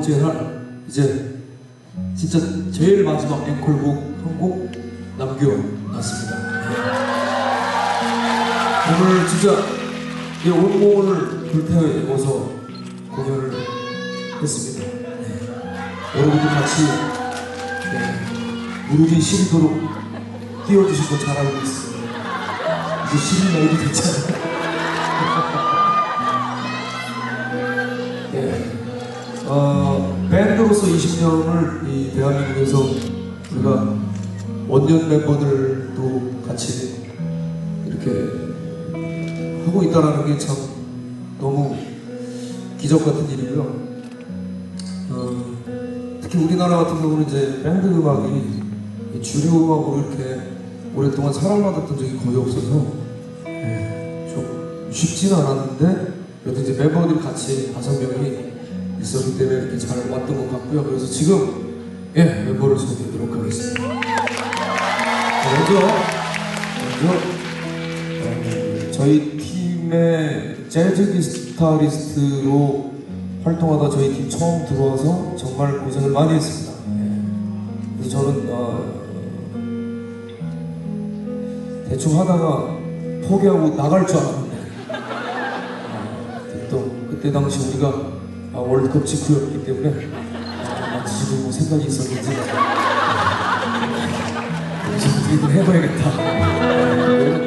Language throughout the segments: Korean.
번째 날 이제 진짜 제일 마지막 앵콜곡 한 곡 남겨놨습니다. 오늘 진짜 이 온몸을 불태워서 공연을 했습니다. 네. 여러분도 같이 네, 무릎이 시리도록 띄워주신 거잘 알고 있습니다. 이제 시리 나이도 됐잖아요. 밴드로서 20년을 이 대한민국에서 우리가 원년 멤버들도 같이 이렇게 하고 있다는 게 참 너무 기적 같은 일이고요. 어, 특히 우리나라 같은 경우는 이제 밴드 음악이 이 주류 음악으로 이렇게 오랫동안 사랑받았던 적이 거의 없어서 예, 좀 쉽지는 않았는데 그래도 이제 멤버들이 같이 다섯 명이 있었기 때문에 이렇게 잘 왔던 것 같고요. 그래서 지금 예 멤버를 소개하도록 하겠습니다. 자, 먼저 먼저 어, 저희 팀의 재즈 기타리스트로 활동하다 저희 팀 처음 들어와서 정말 고생을 많이 했습니다. 예. 그래서 저는 어, 대충 하다가 포기하고 나갈 줄 알았는데 아, 또 그때 당시 우리가 아, 월드컵 직후였기 때문에 아, 지금 뭐 생각이 있었는지 어떻게든 해봐야겠다.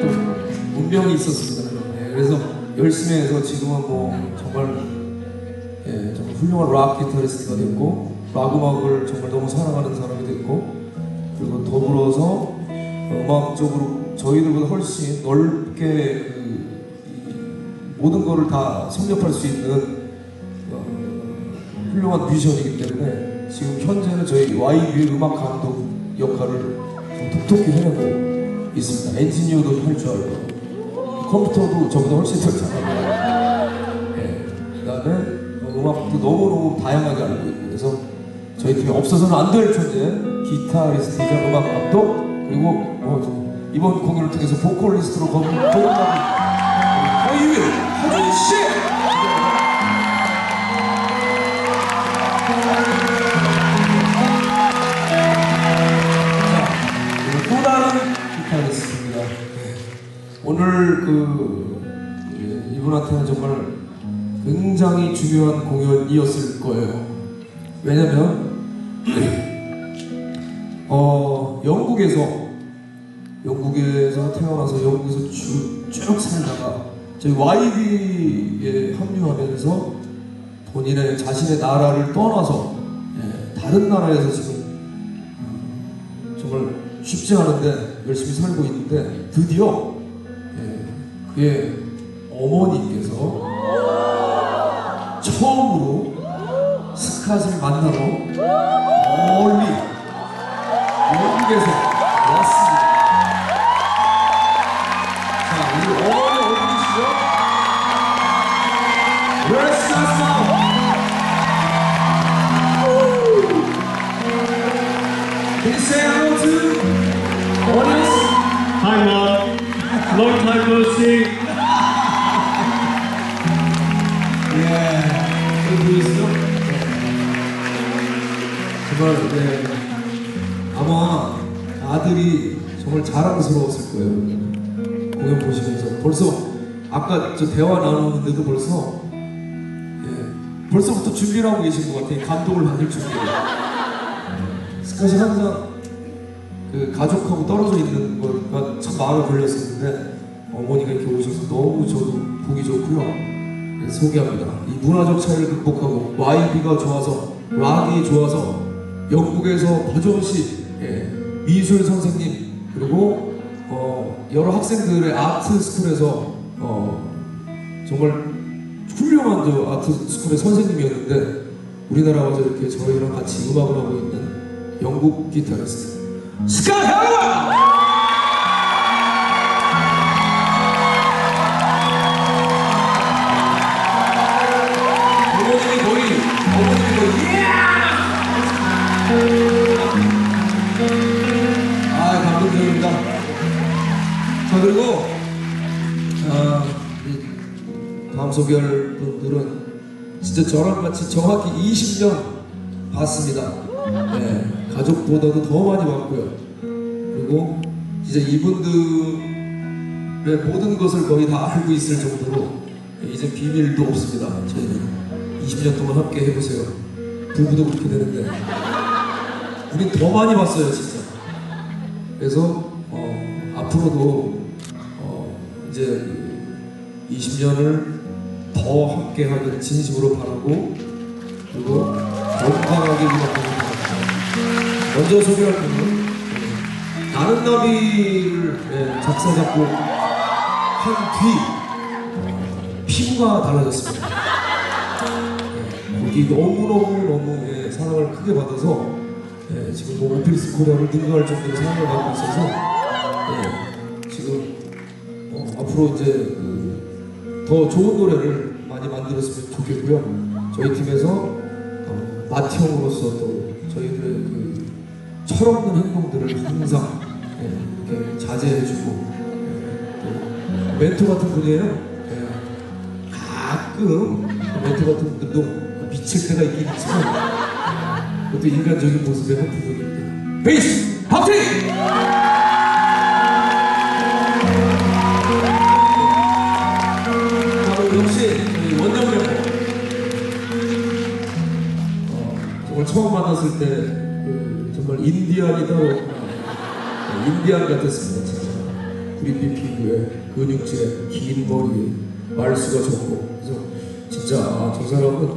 또 운명이 있었습니다. 네, 그래서 열심히 해서 지금은 뭐 정말 예, 정말 훌륭한 락 기타리스트가 됐고 락 음악을 정말 너무 사랑하는 사람이 됐고 그리고 더불어서 음악적으로 저희들보다 훨씬 넓게 그, 이 모든 거를 다 섭렵할 수 있는 어, 훌륭한 뮤지션이기 때문에 지금 현재는 저희 YB의 음악 감독 역할을 좀 톡톡히 해내고 있습니다. 엔지니어도 할 줄 알고. 컴퓨터도 저보다 훨씬 더 잘하고. 예, 그다음에 어, 음악도 너무너무 다양하게 알고 있고 그래서 저희 팀에 없어서는 안 될 존재 기타리스트이자 음악 감독 그리고 어, 저 이번 공연을 통해서 보컬리스트로 거듭나고 예, 이분한테는 정말 굉장히 중요한 공연이었을 거예요. 왜냐면 어 영국에서 영국에서 태어나서 영국에서 쭉, 쭉 살다가 저희 YB에 합류하면서 본인의 자신의 나라를 떠나서 예, 다른 나라에서 지금 어, 정말 쉽지 않은데 열심히 살고 있는데 드디어 예, 그의 어머니께서 처음으로 스캇을 만나러 멀리 영국에서 왔습니다. 자, 우리 어머니 to audience? Hi, Mom. Long time no see. 예, 여기 보이시죠? 정말 네, 아마 아들이 정말 자랑스러웠을 거예요. 공연 보시면서 벌써 아까 저 대화 나누는데도 벌써 예, 벌써부터 준비를 하고 계신 것 같아요. 감동을 받을 준비. 스카시 항상 그 가족하고 떨어져 있는 거가 참 마음에 걸렸었는데 어머니가 이렇게 오셔서 너무 저도 보기 좋고요. 네, 소개합니다. 이 문화적 차이를 극복하고 YB가 좋아서 락이 좋아서 영국에서 버젓이 예, 미술 선생님 그리고 어, 여러 학생들의 아트 스쿨에서 어, 정말 훌륭한 저 아트 스쿨의 선생님이었는데 우리나라 와서 이렇게 저희랑 같이 음악을 하고 있는 영국 기타리스트 스카 헤어 소개할 분들은 진짜 저랑 같이 정확히 20년 봤습니다. 네, 가족보다도 더 많이 봤고요. 그리고 진짜 이분들의 모든 것을 거의 다 알고 있을 정도로 이제 비밀도 없습니다. 저희는 20년 동안 함께 해보세요. 부부도 그렇게 되는데 우린 더 많이 봤어요, 진짜. 그래서 어, 앞으로도 어, 이제 20년을 더 함께 하길 진심으로 바라고 그리고 건강하게 기억합니다. 먼저 소개할 분은 네, 나는 나비를 네, 작사 작곡 한뒤 어, 피부가 달라졌습니다. 네, 거기 너무 너무 너무 예, 사랑을 크게 받아서 예, 지금 뭐 오피스 코리아를 능가할 정도로 사랑을 받고 있어서 예, 지금 어, 앞으로 이제 그, 더 좋은 노래를 많이 만들었으면 좋겠고요. 저희 팀에서 어, 마티형으로서 또 저희들의 그 철없는 행동들을 항상 예, 이렇게 자제해주고 예, 또 멘토 같은 분이에요. 예, 가끔 멘토 같은 분들도 미칠 때가 있긴 있지만 그것도 인간적인 모습의 한 부분입니다. 베이스 박태 인디안 같았습니다. 진짜 구릿빛 피부에 근육질에 긴 머리에 말수가 적고 그래서 진짜 아, 저 사람은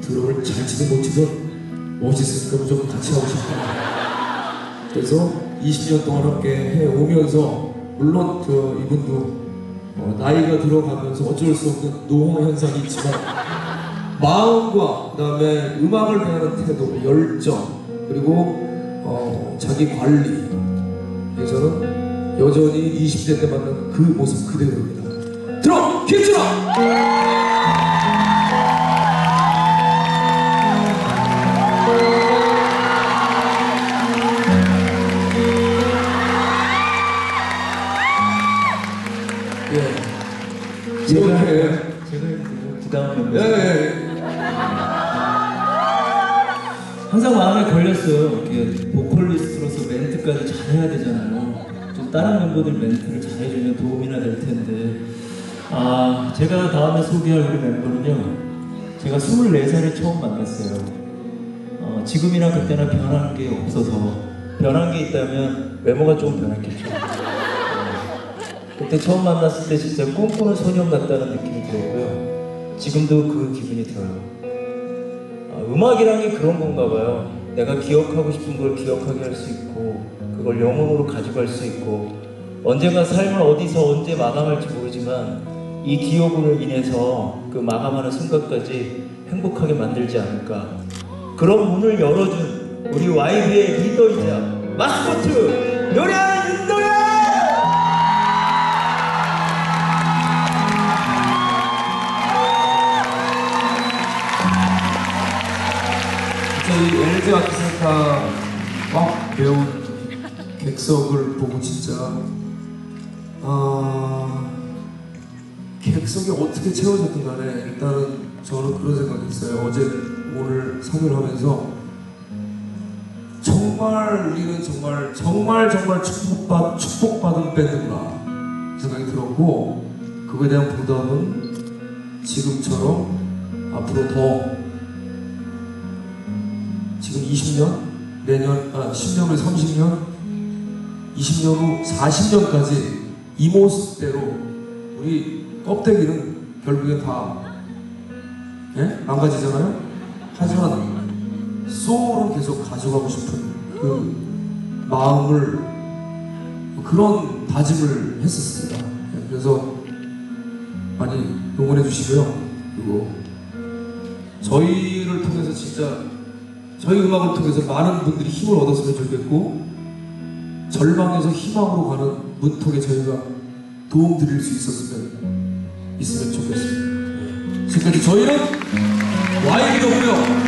드럼을 잘 치든 못 치든 멋있으니까 무조건 같이 하고 싶다 그래서 20년 동안 함께 해오면서 물론 저 이분도 어, 나이가 들어가면서 어쩔 수 없는 노화 현상이 있지만 마음과 그다음에 음악을 대하는 태도, 열정 그리고 어, 자기 관리 에서는 여전히 20대 때 만난 그 모습 그대로입니다. 들어 김준호. 예. 제가 제가 부담 예, 예. 항상 마음에 걸렸어요. 보컬리스트로서 멘트까지 잘해야 되잖아요. 좀 다른 멤버들 멘트를 잘해주면 도움이나 될 텐데. 아 제가 다음에 소개할 우리 멤버는요. 제가 24살에 처음 만났어요. 어, 지금이랑 그때랑 변한 게 없어서 변한 게 있다면 외모가 좀 변했겠죠. 어, 그때 처음 만났을 때 진짜 꿈꾸는 소년 같다는 느낌이 들었고요. 지금도 그 기분이 들어요. 아, 음악이란 게 그런 건가 봐요. 내가 기억하고 싶은 걸 기억하게 할 수 있고, 그걸 영혼으로 가져갈 수 있고, 언젠가 삶을 어디서 언제 마감할지 모르지만, 이 기억으로 인해서 그 마감하는 순간까지 행복하게 만들지 않을까. 그런 문을 열어준 우리 YB의 리더이자 마스코트 윤노래! LG 아트센터. 막 배운 객석을 보고 진짜. 아 객석이 어떻게 채워졌든 간에 일단은 저는 그런 생각이 있어요. 어제 오늘 사교를 하면서 정말 우리는 정말 정말 정말 축복받, 축복받은 밴드구나. 생각이 들었고 그거에 대한 보답은 지금처럼 앞으로 더 지금 20년, 내년, 아, 10년 후에 30년, 20년 후 40년까지 이 모습대로 우리 껍데기는 결국엔 다 예? 망가지잖아요? 하지만 소울은 계속 가져가고 싶은 그 마음을 그런 다짐을 했었습니다. 예, 그래서 많이 응원해 주시고요. 그리고 저희를 통해서 진짜 저희 음악을 통해서 많은 분들이 힘을 얻었으면 좋겠고 절망에서 희망으로 가는 문턱에 저희가 도움 드릴 수 있었으면 있으면 좋겠습니다. 지금까지 저희는 YB였고요.